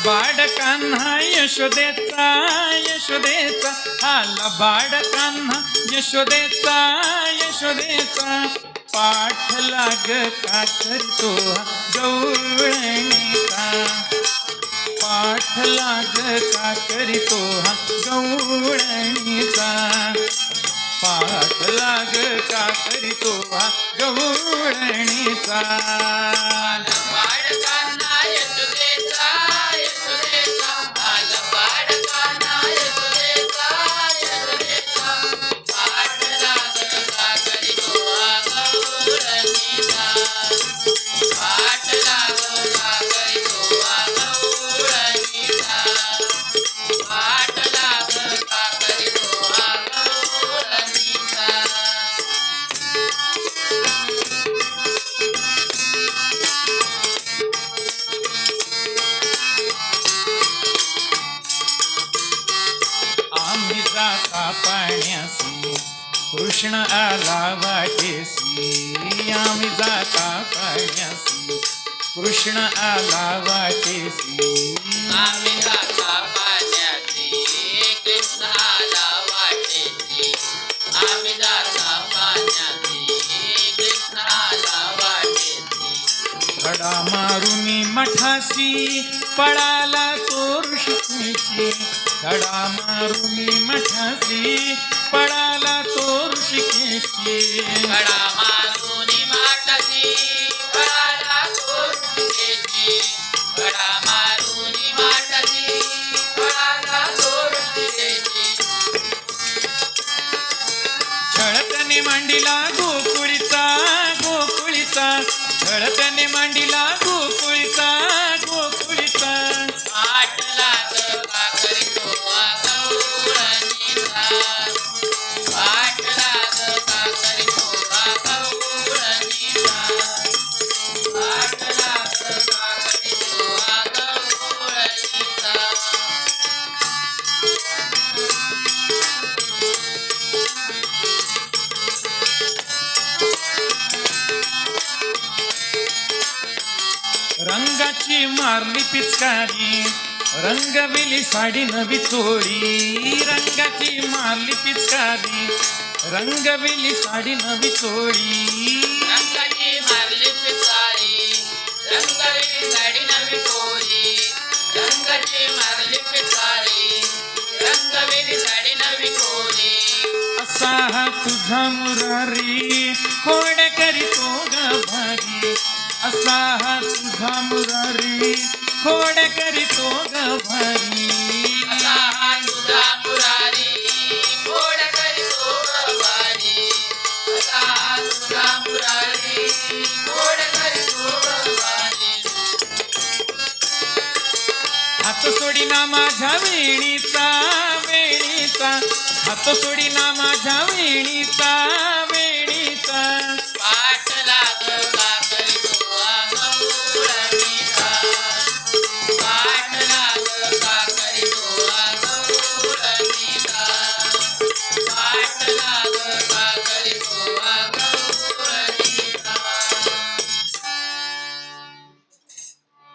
लबाड यशोदेचा यशोदेचा. हा लबाड यशोदेचा यशोदेचा. पाठ लाग का करतो हा पाठ लाग का करीतो हा पाठ लाग का करीतो हा आला कृष्ण आला वाटेसी आम्ही जाता पाण्यासी कृष्ण आला वाटेसी. आम्ही जाता पाण्यासी कृष्ण आला वाटेसी. आम्ही जाता पाण्यासी कृष्ण आला वाटेसी. मारुनी मठासी पळाला तो ऋषिकेशी घडा मारुनी मठासी पळाला तो ऋषिकेशी कडा मारून माटाची फळाला तोरण्याची कडा मारून माटाची फळाला तोरण्याची छळतने मांडीला गोकुळीचा गोकुळीचा. छळतने मांडीला गोकुळीचा रंगाची मारली पिचकारी रंगविली साडी नवी चोळी. रंगाची मारली पिचकारी रंगविली साडी नवी चोळी. रंगाची मारली पिसारी रंगावी साडी नवी कोरी रंगाची मारली पिसारी रंगवेली साडी नवी कोरी असा हा तुझा मुरारी खोड करीतो ग भारी? असा मुरारी खोड करीतो ग भारी. असा हा तुझा मुरारी गोड करीतो गवारी असा हा तुझा मुरारी हात माझ्या वेणीचा वेणीचा. हात सोडी ना माझ्या वेणीचा